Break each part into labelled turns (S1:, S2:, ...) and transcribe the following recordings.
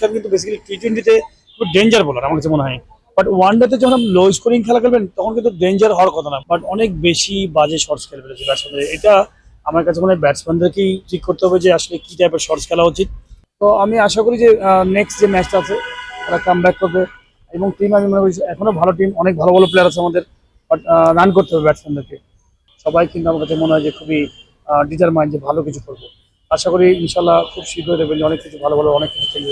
S1: খান কিন্তু বেসিক্যালি টি টোয়েন্টিতে খুব ডেঞ্জার বলার আমার কাছে মনে হয়। বাট ওয়ান ডেতে যখন লো স্কোরিং খেলা খেলবেন, তখন কিন্তু ডেঞ্জার হওয়ার কথা না। বাট অনেক বেশি বাজে শর্টস খেলে ফেলেছে ব্যাটসম্যানদের এটা আমার কাছে মনে হয় ব্যাটসম্যানদেরকেই ঠিক করতে হবে যে আসলে কি টাইপের শর্টস খেলা উচিত। তো আমি আশা করি যে নেক্সট যে ম্যাচটা আছে, তারা কাম ব্যাক করবে। এবং টিম আমি মনে করি এখনও ভালো টিম অনেক ভালো ভালো প্লেয়ার আছে আমাদের। বাট রান করতে হবে ব্যাটসম্যানদেরকে সবাই কিন্তু আমার কাছে মনে হয় যে খুবই ডিটারমাইন্ড যে ভালো কিছু করব। আশা করি ইনশাল্লাহ খুব শীঘ্রই দেখবেন যে অনেক কিছু ভালো ভালো অনেক কিছু চেঞ্জ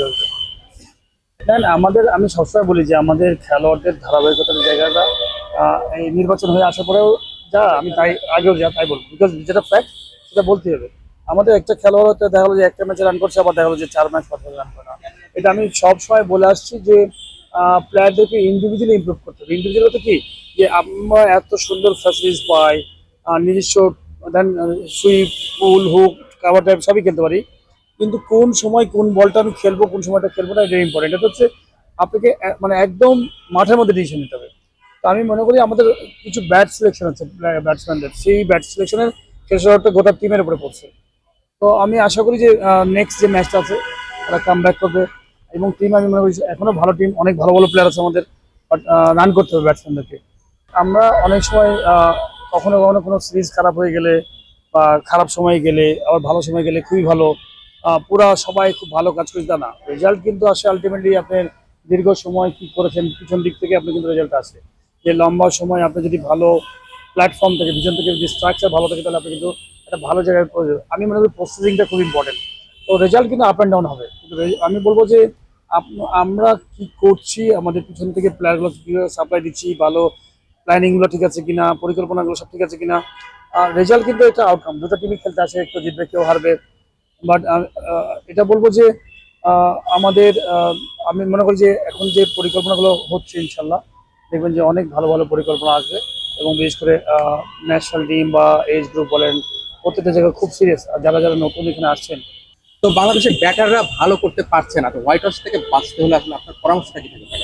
S1: দেন আমাদের, আমি সবসময় বলি যে আমাদের খেলোয়াড়দের ধারাবাহিকতার জায়গাটা এই নির্বাচন হয়ে আসার পরেও যা, আমি তাই, আগেও যা, তাই বলব। বিকজ যেটা ফ্যাক্ট সেটা বলতে হবে। আমাদের একটা খেলোয়াড় হতে দেখা যে একটা ম্যাচে রান করছে, আবার দেখা যে চার ম্যাচ পাঁচ রান করে না। এটা আমি সবসময় বলে আসছি যে প্লেয়ারদেরকে ইন্ডিভিজুয়ালি ইমপ্রুভ করতে হবে। ইন্ডিভিজুয়াল হতে কি? যে আমরা এত সুন্দর ফ্যাসিলিটিস পাই নিজস্ব then sweep pull hook cover type সবই খেলতে পারি। কিন্তু কোন সময় কোন বলটা আমি খেলব, কোন সময়টা খেলব না এটা ইম্পর্টেন্ট এটা হচ্ছে আপনাকে মানে একদম মাঠের মধ্যে ডিসিশন নিতে হবে। তো আমি মনে করি আমাদের কিছু ব্যাট সিলেকশন আছে ব্যাটসম্যানদের সেই ব্যাট সিলেকশনের খেসারটা গোটা টিমের উপরে পড়ছে। তো আমি আশা করি যে নেক্সট যে ম্যাচটা আছে, তারা কাম ব্যাক করবে। এবং টিম আমি মনে করি এখনও ভালো টিম অনেক ভালো ভালো প্লেয়ার আছে আমাদের বাট রান করতে হবে ব্যাটসম্যানদেরকে আমরা অনেক সময় কখনো কখনো কোনো সিরিজ খারাপ হয়ে গেলে বা খারাপ সময় গেলে, আবার ভালো সময় গেলে খুবই ভালো। পুরা সবাই খুব ভালো কাজ করছে। না রেজাল্ট কিন্তু আসে আলটিমেটলি আপনার দীর্ঘ সময় কি করেছেন, পিছন দিক থেকে আপনি কিন্তু রেজাল্ট আসে। যে লম্বা সময় আপনি যদি ভালো প্ল্যাটফর্ম থেকে, পিছন থেকে যদি স্ট্রাকচার ভালো থাকে, তাহলে আপনি কিন্তু একটা ভালো জায়গায় আমি মনে করি প্রসেসিংটা খুব ইম্পর্টেন্ট তো রেজাল্ট কিন্তু আপ অ্যান্ড ডাউন হবে। কিন্তু আমি বলব যে আমরা কি করছি, আমাদের পিছন থেকে প্লেয়ারগুলো কীভাবে সাপ্লাই দিচ্ছি, ভালো প্ল্যানিংগুলো ঠিক আছে কিনা, পরিকল্পনাগুলো সব ঠিক আছে কিনা, আর রেজাল্ট কিন্তু একটা আউটকাম দুটো টিমই খেলতে আসে কেউ জিতবে, কেউ হারবে। বাট এটা বলব যে আমাদের আমি মনে করি যে এখন যে পরিকল্পনাগুলো হচ্ছে ইনশাল্লাহ, দেখবেন যে অনেক ভালো ভালো পরিকল্পনা আসবে এবং বিশেষ করে ন্যাশনাল টিম বা এজ গ্রুপ বলেন, প্রত্যেকটা জায়গায় খুব সিরিয়াস আর যারা যারা নতুন এখানে আসছেন,
S2: তো বাংলাদেশের ব্যাটাররা ভালো করতে পারছে না। তো হোয়াইট হাউস থেকে বাঁচতে হলে আসলে আপনার পরামর্শটা কি থাকে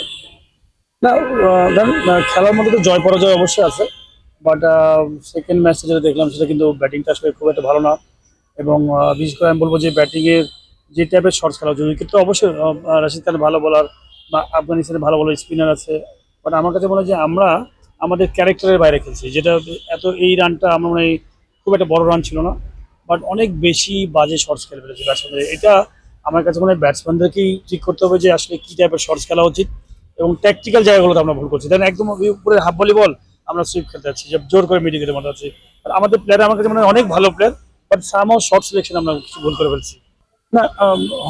S1: না খেলার মধ্যে তো জয় পরাজয় অবশ্যই আছে। বাট সেকেন্ড ম্যাচটা যেটা দেখলাম, সেটা কিন্তু ব্যাটিংটা আসলে খুব একটা ভালো না। এবং বিশেষ করে আমি বলব যে ব্যাটিংয়ের যে টাইপের শর্টস খেলা হচ্ছে, উইকেট তো অবশ্যই রাশিদ খান ভালো বলার বা আফগানিস্তানে ভালো বলার স্পিনার আছে। বাট আমার কাছে মনে হয় যে আমরা আমাদের ক্যারেক্টারের বাইরে খেলছি, যেটা এত, এই রানটা আমার মনে হয় খুব একটা বড় রান ছিল না। বাট অনেক বেশি বাজে শর্টস খেলে ফেলেছে ব্যাটসম্যানদের এটা আমার কাছে মনে হয় ব্যাটসম্যানদেরকেই ঠিক করতে হবে যে আসলে কী টাইপের শর্টস খেলা উচিত এবং ট্যাকটিক্যাল জায়গাগুলোতে আমরা ভুল করছি। দেন একদম উপরে হাফ ভলিবল আমরা সুইপ খেলতে যাচ্ছি জোর করে মিডিকেটের মধ্যে আছি আর আমাদের প্লেয়ার আমার কাছে মনে হয় অনেক ভালো player but somehow short selection আমরা কিছু ভুল করে ফেলছি। না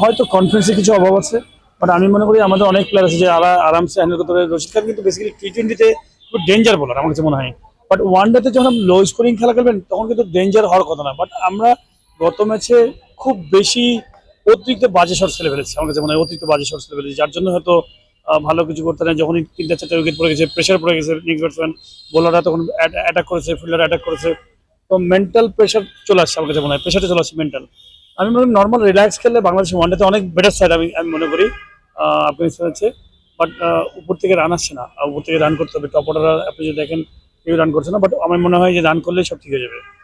S1: হয়তো কনফিডেন্সের কিছু অভাব আছে বাট আমি মনে করি আমাদের অনেক প্লেয়ার আছে যে আরা- আরামসে হ্যান্ডেল করতে পারে। রশিদ খান কিন্তু বেসিক্যালি টি টোয়েন্টিতে খুব ডেঞ্জার বলার আমার কাছে মনে হয়। বাট ওয়ান ডেতে যখন লো স্কোরিং খেলা খেলবেন, তখন কিন্তু ডেঞ্জার হওয়ার কথা না। বাট আমরা গত ম্যাচে খুব বেশি অতিরিক্ত বাজে শট খেলে ফেলেছি, আমার কাছে মনে হয় অতিরিক্ত বাজে শট খেলে ফেলেছি। যার জন্য হয়তো ভালো কিছু করতে না যখনই তিনটা চারটা উইকেট পড়ে গেছে প্রেশার পড়ে গেছে নেক্সট ব্যাটসম্যান বোলাররা তখন অ্যাটাক করেছে ফিল্ডার অ্যাটাক করেছে। তো মেন্টাল প্রেশার চলে আসছে আমার কাছে মনে হয়। প্রেশারটা চলে আসছে মেন্টাল আমি মনে করি নর্মাল রিল্যাক্স খেললে বাংলাদেশের ওয়ানডেতে অনেক বেটার সাইড আমি আমি মনে করি আফগানিস্তান আছে বাট উপর থেকে রান আসছে না। উপর থেকে রান করতে হবে। টপ অর্ডার আপনি যদি দেখেন, কেউ রান করছে না। বাট আমার মনে হয় যে রান করলে সব ঠিক হয়ে যাবে।